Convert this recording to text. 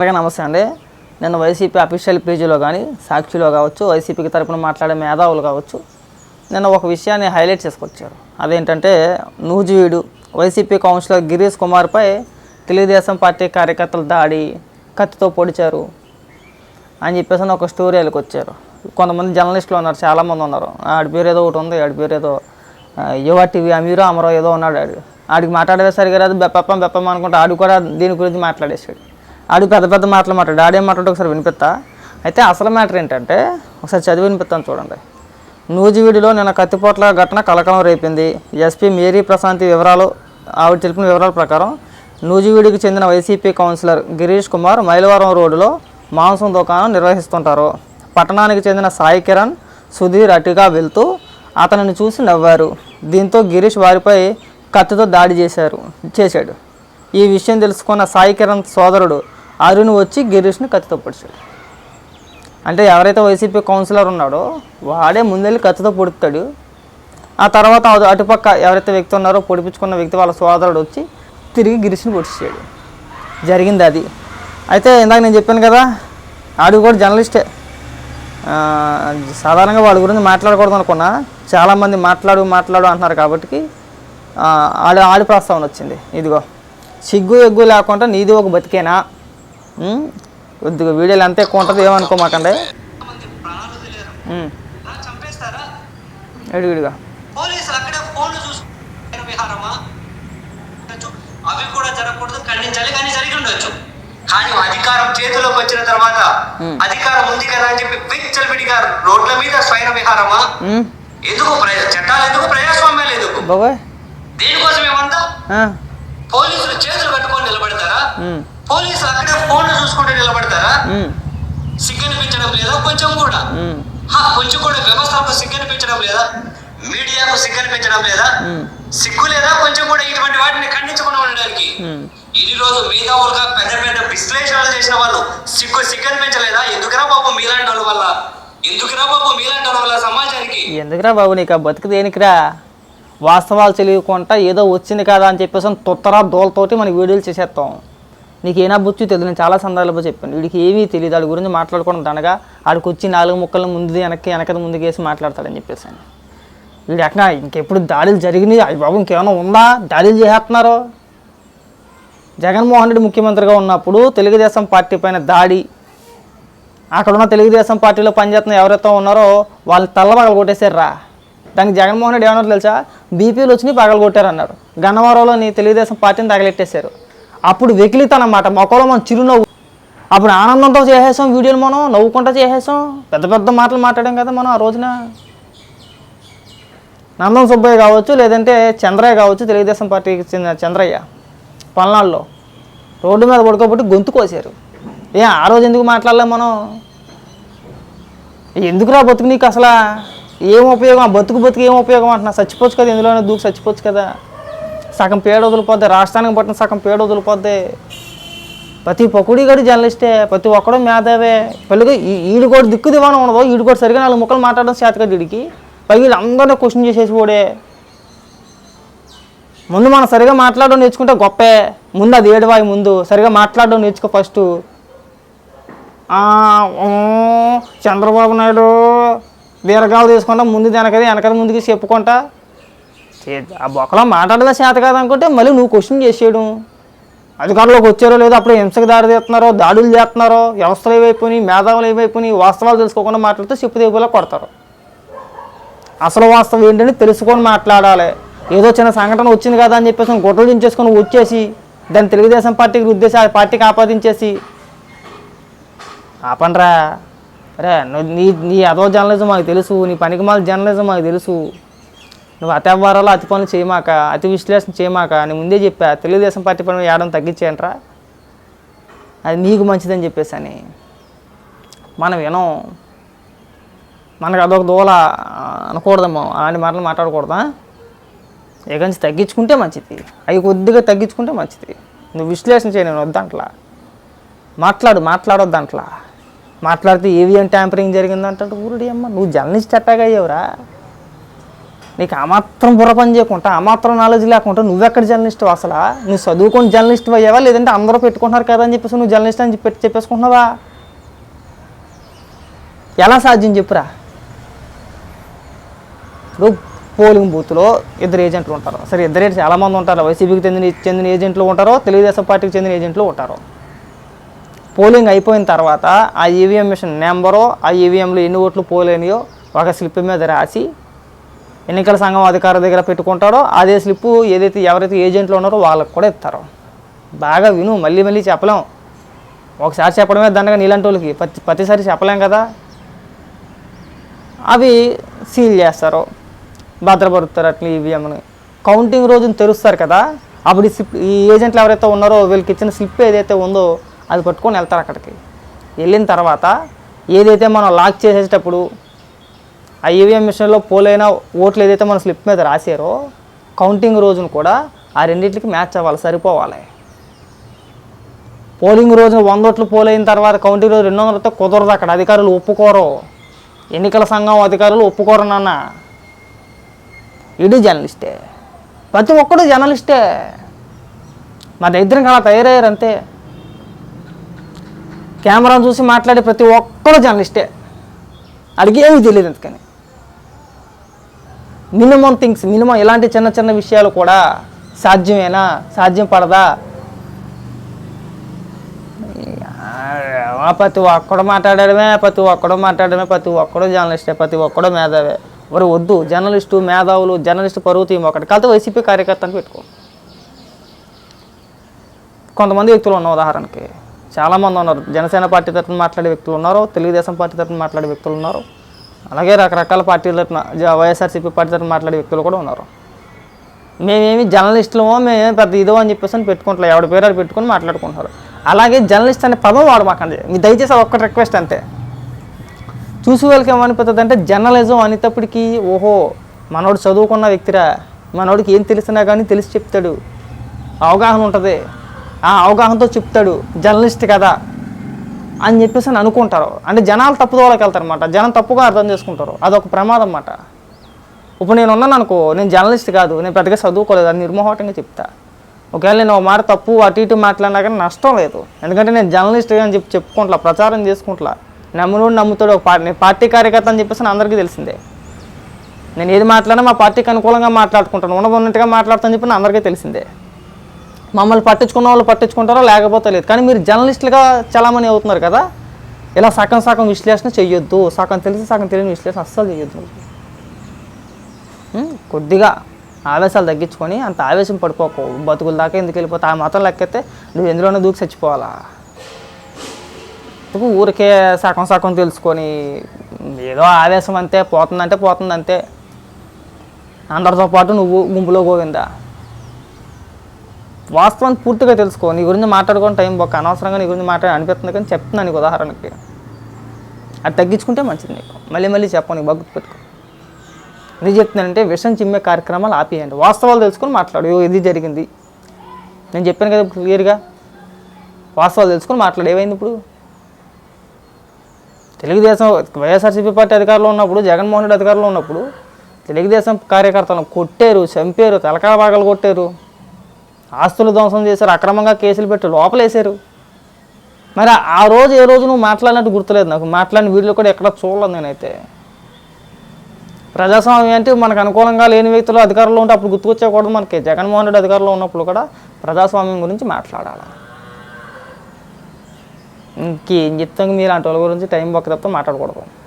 అలాగే నమస్తే అండి నిన్న వైసీపీ అఫీషియల్ పేజీలో కానీ సాక్షిలో కావచ్చు వైసీపీకి తరపున మాట్లాడే మేధావులు కావచ్చు నిన్న ఒక విషయాన్ని హైలైట్ చేసుకొచ్చారు. అదేంటంటే నూజివీడు వైసీపీ కౌన్సిలర్ గిరీష్ కుమార్పై తెలుగుదేశం పార్టీ కార్యకర్తలు దాడి కత్తితో పొడిచారు అని చెప్పేసి అని ఒక స్టోరీ వచ్చారు కొంతమంది జర్నలిస్టులు ఉన్నారు చాలామంది ఉన్నారు. ఆడి పేరు ఏదో ఒకటి ఉంది ఆడి పేరు ఏదో యువ టీవీ అమీరో అమరో ఏదో ఉన్నాడు ఆడు. ఆడికి మాట్లాడేది సరిగా రాదు బెప్పం బెప్పం అనుకుంటే ఆడు కూడా దీని గురించి మాట్లాడేసాడు ఆడు పెద్ద పెద్ద మాటలు మాట్లాడు. డాడీ మాట్లాడు ఒకసారి వినిపిస్తా? అయితే అసలు మ్యాటర్ ఏంటంటే ఒకసారి చదివి వినిపిస్తాను చూడండి. నూజివీడిలో నిన్న కత్తిపోట్ల ఘటన కలకలం రేపింది. ఎస్పీ మేరీ ప్రశాంతి వివరాలు ఆవిడ తెలిపిన వివరాల ప్రకారం నూజివీడికి చెందిన వైసీపీ కౌన్సిలర్ గిరీష్ కుమార్ మైలవరం రోడ్డులో మాంసం దుకాణం నిర్వహిస్తుంటారు. పట్టణానికి చెందిన సాయి కిరణ్ సుధీర్ అటుగా వెళ్తూ అతనిని చూసి నవ్వారు. దీంతో గిరీష్ వారిపై కత్తితో దాడి చేశారు చేశాడు. ఈ విషయం తెలుసుకున్న సాయి కిరణ్ సోదరుడు అరుణ్ వచ్చి గిరీష్ని కత్తితో పొడిచాడు. అంటే ఎవరైతే వైసీపీ కౌన్సిలర్ ఉన్నాడో వాడే ముందెళ్ళి కత్తితో పొడుపుతాడు. ఆ తర్వాత అటుపక్క ఎవరైతే వ్యక్తి ఉన్నారో పొడిపించుకున్న వ్యక్తి వాళ్ళ సోదరుడు వచ్చి తిరిగి గిరీష్ని పొడిచాడు. జరిగింది అది. అయితే ఇందాక నేను చెప్పాను కదా ఆడు కూడా జర్నలిస్టే. సాధారణంగా వాళ్ళ గురించి మాట్లాడకూడదు అనుకున్నా చాలామంది మాట్లాడు మాట్లాడు అంటున్నారు కాబట్టి ఆడు ఆడి ప్రస్తావన వచ్చింది. ఇదిగో సిగ్గు ఎగ్గు లేకుండా నీది ఒక బతికేనా? కొద్దిగా వీడియోలు ఎంత ఎక్కువ ఉంటుంది ఏమనుకోమాకండి. అవి కూడా జరగకూడదు ఖండించాలి కానీ జరిగి ఉండొచ్చు. కానీ అధికారం చేతిలోకి వచ్చిన తర్వాత. అధికారం ఉంది కదా అని చెప్పి విచ్చలవిడిగా రోడ్ల మీద స్వైర విహారమా? ఎందుకు చట్టాలు ఎందుకు ప్రజాస్వామ్యాలు ఎందుకు? బాబాయ్. దేనికోసం ఏమంతా? పోలీసులు చేతులు కట్టుకొని నిలబడతారా? పోలీసులు అక్కడే ఫోన్లు చూసుకుంటూ నిలబడతారా? సిగ్గనిపించడం లేదా కొంచెం కూడా? కొంచెం కూడా వ్యవస్థకు సిగ్గనిపించడం లేదా? మీడియాకు సిగ్గనిపించడం లేదా? సిగ్గు లేదా? కొంచెం కూడా ఇటువంటి వాటిని ఖండించకుండా ఉండడానికి. ఈ రోజు మేధావులుగా పెద్ద పెద్ద విశ్లేషణలు చేసిన వాళ్ళు సిగ్గు సిగ్గనిపించలేదా? ఎందుకురా బాబు మీలాంటి వాళ్ళ వల్ల? ఎందుకురా బాబు మీలాంటి వాళ్ళ వల్ల సమాజానికి? ఎందుకురా బాబు నీకు ఆ బతుకు దేనికిరా? వాస్తవాలు తెలియకుండా ఏదో వచ్చింది కదా అని చెప్పేసి తొత్తరా దోలతోటి మనకి వీడియోలు చేసేస్తాం నీకు ఏనా బుచ్చు తెలియదు నేను చాలా సందర్భాలు చెప్పాను. వీడికి ఏమీ తెలియదు వాడి గురించి మాట్లాడుకోవడం తనగా ఆడికి వచ్చి నాలుగు ముక్కలు ముందు వెనక్కి వెనక ముందుకు వేసి మాట్లాడతాడని చెప్పేసి వీడు ఎక్కడ? ఇంకెప్పుడు దాడులు జరిగినాయి? అవి బాబు ఇంకేమైనా ఉందా? దాడులు చేస్తున్నారు? జగన్మోహన్ రెడ్డి ముఖ్యమంత్రిగా ఉన్నప్పుడు తెలుగుదేశం పార్టీ పైన దాడి అక్కడ ఉన్న తెలుగుదేశం పార్టీలో పనిచేస్తున్న ఎవరైతే ఉన్నారో వాళ్ళు తల్ల పగలు కొట్టేశారా? దానికి జగన్మోహన్ రెడ్డి ఏమన్నారు తెలుసా? బీపీలు వచ్చినాయి పగలు కొట్టారన్నారు గన్నవరంలోని తెలుగుదేశం పార్టీని తగలెట్టేశారు. అప్పుడు వెకిలితనమాట మొక్కలో మనం చిరునవ్వు. అప్పుడు ఆనందంతో చేసేసాం వీడియోలు మనం నవ్వుకుంటా చేసేసాం. పెద్ద పెద్ద మాటలు మాట్లాడాం కదా మనం ఆ రోజున. నందం సుబ్బయ్య కావచ్చు లేదంటే చంద్రయ్య కావచ్చు తెలుగుదేశం పార్టీకి చెందిన చంద్రయ్య పల్నాడులో రోడ్డు మీద పడుకోబట్టి గొంతు కోసారు ఏ ఆ రోజు ఎందుకు మాట్లాడలేం మనం? ఎందుకురా బతుకు నీకు అసలు? ఏం ఉపయోగం? బతుకు బతుకు ఏం ఉపయోగం అంటున్నా? చచ్చిపోవచ్చు కదా ఇందులోనే దూకు చచ్చిపోవచ్చు కదా. సగం పేడ వదిలిపోద్ది రాష్ట్రానికి పట్టిన సగం పేడ వదిలిపోద్ది ప్రతి పొకుడి గడు జర్నలిస్టే ప్రతి ఒక్కడు మేధావే. పల్లెగా ఈడు కూడా దిక్కు దివాణం ఉండదు. ఈడు కూడా సరిగా నాలుగు ముక్కలు మాట్లాడడం చేత దీడికి. వీడికి పైగా వీళ్ళందరినీ క్వశ్చన్ చేసేసి పోడే. ముందు మనం సరిగా మాట్లాడడం నేర్చుకుంటే గొప్పే. ముందు అది ఏడవాయి ముందు. సరిగా మాట్లాడడం నేర్చుకో ఫస్ట్. చంద్రబాబు నాయుడు వీరగాలు తీసుకుంటా ముందు వెనకది వెనకది ముందుకి చెప్పుకుంటా. ఆ బొక్కలో మాట్లాడదా చేత కాదనుకుంటే మళ్ళీ నువ్వు క్వశ్చన్ చేసేయడం. అధికారంలోకి వచ్చారో లేదో అప్పుడు హింసకు దారి తీస్తున్నారో దాడులు చేస్తున్నారో వ్యవస్థలు ఏవైపోయినాయి మేధావులు ఏవైపోయినాయి వాస్తవాలు తెలుసుకోకుండా మాట్లాడితే చెప్పు దేవులా కొడతారు. అసలు వాస్తవం ఏంటని తెలుసుకొని మాట్లాడాలి. ఏదో చిన్న సంఘటన వచ్చింది కదా అని చెప్పేసి గుట్టలు దించేసుకొని వచ్చేసి దాన్ని తెలుగుదేశం పార్టీకి రుద్దేసి ఆ పార్టీకి ఆపాదించేసి ఆపండ్రా. అరే నువ్వు నీ నీ అదో జర్నలిజం మాకు తెలుసు నీ పనికి మాల జర్నలిజం మాకు తెలుసు. నువ్వు అతి వ్యవహారాలు అతి పనులు చేయమాక అతి విశ్లేషణ చేయమాక అని ముందే చెప్పా తెలుగుదేశం పార్టీ పనులు వేయడం తగ్గించేయంట్రా అది నీకు మంచిదని చెప్పేసి అని మనం వినం. మనకు అదొక దోల ఆ, అనకూడదేమో అలాంటి మాటలు మాట్లాడకూడదా? ఇక నుంచి తగ్గించుకుంటే మంచిది. అవి కొద్దిగా తగ్గించుకుంటే మంచిది. నువ్వు విశ్లేషణ చేయ నేను వద్దంట్లా మాట్లాడు మాట్లాడొద్దంట్లా మాట్లాడితే ఏవిఎం ట్యాంపరింగ్ జరిగిందంటే ఊరుడి అమ్మ నువ్వు జర్నలిస్ట్ అట్టాగా అయ్యావురా. నీకు ఆ మాత్రం బుర్ర పని చేయకుండా ఆ మాత్రం నాలెడ్జ్ లేకుండా నువ్వెక్కడ జర్నలిస్ట్ అసలు? నువ్వు చదువుకొని జర్నలిస్ట్ అయ్యావా లేదంటే అందరూ పెట్టుకుంటున్నారు కదా అని చెప్పేసి నువ్వు జర్నలిస్ట్ అని చెప్పి చెప్పేసుకుంటున్నావా? ఎలా సాధ్యం చెప్పురా? ఇప్పుడు పోలింగ్ బూత్లో ఇద్దరు ఏజెంట్లు ఉంటారు. సరే ఇద్దరు ఏజెంట్లు చాలామంది ఉంటారు. వైసీపీకి చెందిన చెందిన ఏజెంట్లు ఉంటారో. తెలుగుదేశం పార్టీకి చెందిన ఏజెంట్లు ఉంటారు. పోలింగ్ అయిపోయిన తర్వాత ఆ ఈవీఎం మిషన్ నెంబరో ఆ ఈవీఎంలో ఎన్ని ఓట్లు పోలేనియో ఒక స్లిప్ మీద రాసి ఎన్నికల సంఘం అధికారి దగ్గర పెట్టుకుంటారో అదే స్లిప్పు ఏదైతే ఎవరైతే ఏజెంట్లు ఉన్నారో వాళ్ళకి కూడా ఇస్తారు. బాగా విను మళ్ళీ మళ్ళీ చెప్పలేం. ఒకసారి చెప్పడమే దండగా నీలాంటి వాళ్ళకి. ప్రతి ప్రతిసారి చెప్పలేం కదా. అవి సీల్ చేస్తారు. భద్రపరుస్తారు అట్లా ఈవీఎంని కౌంటింగ్ రోజున తెరుస్తారు కదా. అప్పుడు ఈ స్లిప్ ఈ ఏజెంట్లు ఎవరైతే ఉన్నారో వీళ్ళకి ఇచ్చిన స్లిప్ ఏదైతే ఉందో అది పట్టుకొని వెళ్తారు అక్కడికి. వెళ్ళిన తర్వాత ఏదైతే మనం లాక్ చేసేటప్పుడు ఆ ఈవీఎం మిషన్లో పోలైన ఓట్లు ఏదైతే మన స్లిప్ మీద రాసారో కౌంటింగ్ రోజున కూడా ఆ రెండింటికి మ్యాచ్ అవ్వాలి సరిపోవాలి. పోలింగ్ రోజున వంద ఓట్లు పోలైన తర్వాత కౌంటింగ్ రోజు రెండు వందలతో కుదరదు అక్కడ అధికారులు ఒప్పుకోరు. ఎన్నికల సంఘం అధికారులు ఒప్పుకోరు నాన్న. ఇడు జర్నలిస్టే. ప్రతి ఒక్కడు జర్నలిస్టే. మా దగ్గర అలా తయారయ్యారు అంతే. కెమెరాను చూసి మాట్లాడే ప్రతి ఒక్కడు జర్నలిస్టే. అడిగేమీ తెలియదు అందుకని. మినిమం థింగ్స్ మినిమం ఇలాంటి చిన్న చిన్న విషయాలు కూడా సాధ్యమేనా? సాధ్యం పడదా? ప్రతి ఒక్కడు మాట్లాడడమే ప్రతి ఒక్కడు మాట్లాడడమే ప్రతి ఒక్కడు జర్నలిస్టే ప్రతి ఒక్కడు మేధావే. మరి వద్దు జర్నలిస్టు మేధావులు జర్నలిస్టు పరువు తీయం ఒకటి. కాదు వైసీపీ కార్యకర్తని పెట్టుకో. కొంతమంది వ్యక్తులు ఉన్న ఉదాహరణకి. చాలామంది ఉన్నారు. జనసేన పార్టీ తరఫున మాట్లాడే వ్యక్తులు ఉన్నారు తెలుగుదేశం పార్టీ తరఫున మాట్లాడే వ్యక్తులు ఉన్నారు. అలాగే రకరకాల పార్టీల తరఫున వైఎస్ఆర్సీపీ పార్టీ తరఫున మాట్లాడే వ్యక్తులు కూడా ఉన్నారు. మేమేమి జర్నలిస్టులమో మేమేమి పెద్ద ఇదో అని చెప్పేసి అని పెట్టుకుంటాం ఎవరి పేరు అది పెట్టుకొని మాట్లాడుకుంటున్నారు. అలాగే జర్నలిస్ట్ అనే పదం వాడమాకండి మీ దయచేసి ఒక్కటి రిక్వెస్ట్ అంతే. చూసి వాళ్ళకి ఏమనిపోతుంది అంటే జర్నలిజం అనేటప్పటికీ ఓహో మనోడు చదువుకున్న వ్యక్తిరా. మనోడికి ఏం తెలిసినా కానీ తెలిసి చెప్తాడు. అవగాహన ఉంటుంది. ఆ అవగాహనతో చెప్తాడు జర్నలిస్ట్ కదా. అని చెప్పేసి అని అనుకుంటారు. అంటే జనాలు తప్పుదోవలోకి వెళ్తారు అనమాట జనం తప్పుగా అర్థం చేసుకుంటారు. అదొక ప్రమాదం అన్నమాట. ఇప్పుడు నేను ఉన్నాను అనుకో నేను జర్నలిస్ట్ కాదు నేను పెద్దగా చదువుకోలేదు అది నిర్మోహటంగా చెప్తా. ఒకవేళ నేను ఒక మాట తప్పు అటు ఇటు మాట్లాడినా కానీ నష్టం లేదు. ఎందుకంటే నేను జర్నలిస్ట్ అని చెప్పి చెప్పుకుంటా ప్రచారం చేసుకుంటా నమ్మునోడు నమ్ముతాడు ఒక పార్టీ నేను పార్టీ కార్యకర్త అని చెప్పేసి నా అందరికీ తెలిసిందే. నేను ఏది మాట్లాడినా మా పార్టీకి అనుకూలంగా మాట్లాడుకుంటాను ఉన్నట్టుగా మాట్లాడుతాను చెప్పి అందరికీ తెలిసిందే. మమ్మల్ని పట్టించుకున్న వాళ్ళు పట్టించుకుంటారో లేకపోతే లేదు. కానీ మీరు జర్నలిస్టులుగా చలామణి అవుతున్నారు కదా ఇలా సగం సగం విశ్లేషణ చెయ్యొద్దు. సగం తెలిసి సగం తెలియని విశ్లేషణ అస్సలు చేయొద్దు కొద్దిగా ఆవేశాలు తగ్గించుకొని అంత ఆవేశం పడిపోకు. బతుకుల దాకా ఎందుకు వెళ్ళిపోతే? ఆ మాత్రం లెక్కైతే నువ్వు ఎందులోనే దూకి చచ్చిపోవాలా? ఊరికే సగం సగం తెలుసుకొని ఏదో ఆవేశం అంతే పోతుందంటే పోతుందంతే. అందరితో పాటు నువ్వు గుంపులో గోవిందా? వాస్తవాన్ని పూర్తిగా తెలుసుకో నీ గురించి మాట్లాడుకుని టైం ఒక అనవసరంగా నీ గురించి మాట్లాడి అనిపిస్తుంది కానీ చెప్తున్నాను నీకు ఉదాహరణకి. అది తగ్గించుకుంటే మంచిది నీకు. మళ్ళీ మళ్ళీ చెప్పు నీకు బగ్గు పెట్టుకో నేను చెప్తున్నానంటే విషం చిమ్మే కార్యక్రమాలు ఆపేయండి. వాస్తవాలు తెలుసుకొని మాట్లాడు. ఇది జరిగింది. నేను చెప్పాను కదా క్లియర్గా. వాస్తవాలు తెలుసుకొని మాట్లాడు. ఏమైంది ఇప్పుడు? తెలుగుదేశం వైఎస్ఆర్సీపీ పార్టీ అధికారంలో ఉన్నప్పుడు జగన్మోహన్ రెడ్డి అధికారంలో ఉన్నప్పుడు తెలుగుదేశం కార్యకర్తలను కొట్టారు చంపారు తలకాయ భాగాలు కొట్టారు. ఆస్తులు ధ్వంసం చేశారు అక్రమంగా కేసులు పెట్టి లోపలేశారు. మరి ఆ రోజు ఏ రోజు నువ్వు మాట్లాడినట్టు గుర్తులేదు నాకు. మాట్లాడిన వీడియో కూడా ఎక్కడ చూడలేదు నేనైతే. ప్రజాస్వామ్యం అంటే మనకు అనుకూలంగా లేని వ్యక్తులు అధికారంలో ఉంటే అప్పుడు గుర్తుకొచ్చేకూడదు మనకి. జగన్మోహన్ రెడ్డి అధికారంలో ఉన్నప్పుడు కూడా ప్రజాస్వామ్యం గురించి మాట్లాడాలి. ఇంకేం చెప్తాం? మీలాంటి వాళ్ళ గురించి టైం బొక్క తప్ప మాట్లాడకూడదు.